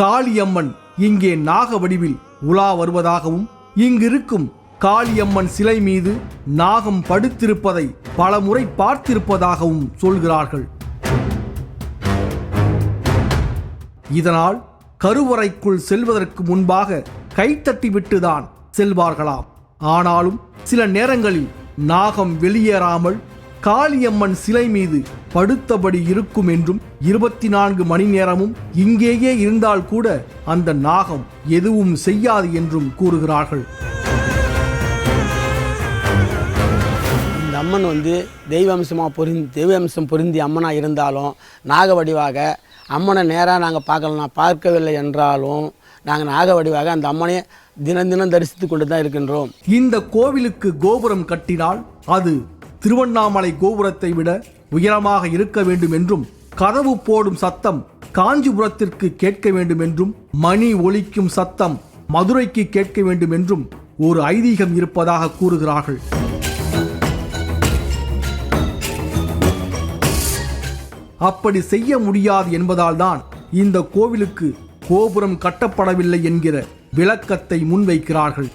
காளியம்மன் இங்கே நாக வடிவில் உலா வருவதாகவும் இங்கிருக்கும் காளியம்மன் சிலை மீது நாகம் படுத்திருப்பதை பலமுறை பார்த்திருப்பதாகவும் சொல்கிறார்கள். இதனால் கருவறைக்குள் செல்வதற்கு முன்பாக கைத்தட்டிவிட்டுதான் செல்வார்களாம். ஆனாலும் சில நேரங்களில் நாகம் வெளியேறாமல் காளியம்மன் சிலை மீது படுத்தபடி இருக்கும் என்றும் இருபத்தி நான்கு மணி நேரமும் இங்கேயே இருந்தால் கூட அந்த நாகம் எதுவும் செய்யாது என்றும் கூறுகிறார்கள். இந்த அம்மன் வந்து தெய்வ அம்சமாக பொருந்தி தெய்வ அம்சம் பொருந்தி அம்மனாக இருந்தாலும் நாக வடிவாக அம்மனை நேராக நாங்கள் பார்க்கலாம் பார்க்கவில்லை என்றாலும் நாங்கள் நாக வடிவாக அந்த அம்மனை தினம் தினம் தரிசித்து கொண்டு தான் இருக்கின்றோம். இந்த கோவிலுக்கு கோபுரம் கட்டினால் அது திருவண்ணாமலை கோபுரத்தை விட உயரமாக இருக்க வேண்டும் என்றும் கதவு போடும் சத்தம் காஞ்சிபுரத்திற்கு கேட்க வேண்டும் என்றும் மணி ஒலிக்கும் சத்தம் மதுரைக்கு கேட்க வேண்டும் என்றும் ஒரு ஐதீகம் இருப்பதாக கூறுகிறார்கள். அப்படி செய்ய முடியாது என்பதால் தான் இந்த கோவிலுக்கு கோபுரம் கட்டப்படவில்லை என்கிற விளக்கத்தை முன்வைக்கிறார்கள்.